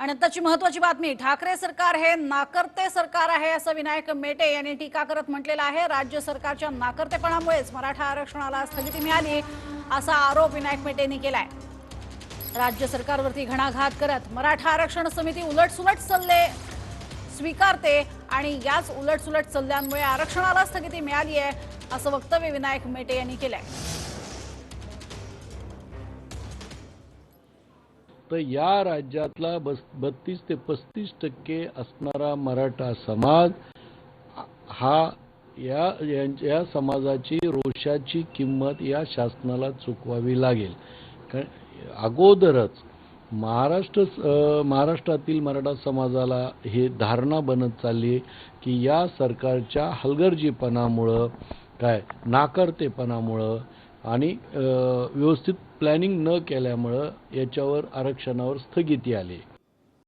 आणि आताची महत्वाची बातमी ठाकरे सरकार हे नाकर्ते सरकार आहे असं विनायक मेटे यांनी टीका करत म्हटलेलं आहे. राज्य सरकारच्या नाकर्तेपणामुळेच मराठा आरक्षणाला स्थगिती मिळाली असा आरोप विनायक मेटेंनी केलाय. राज्य सरकारवरती घणाघात करत मराठा आरक्षण समिती उलटसुलट सल्ले स्वीकारते आणि याच उलटसुलट सल्ल्यांमुळे आरक्षणाला स्थगिती मिळाली आहे असं वक्तव्य विनायक मेटे यांनी केलंय. तर या राज्यातला बस बत्तीस ते पस्तीस टक्के असणारा मराठा समाज हा या यांच्या- या समाजाची रोषाची किंमत या शासनाला चुकवावी लागेल. कारण अगोदरच महाराष्ट्र महाराष्ट्रातील मराठा समाजाला हे धारणा बनत चालली आहे की या सरकारच्या हलगर्जीपणामुळं काय नाकर्तेपणामुळं आणि व्यवस्थित प्लॅनिंग न केल्यामुळं याच्यावर आरक्षणावर स्थगिती आली.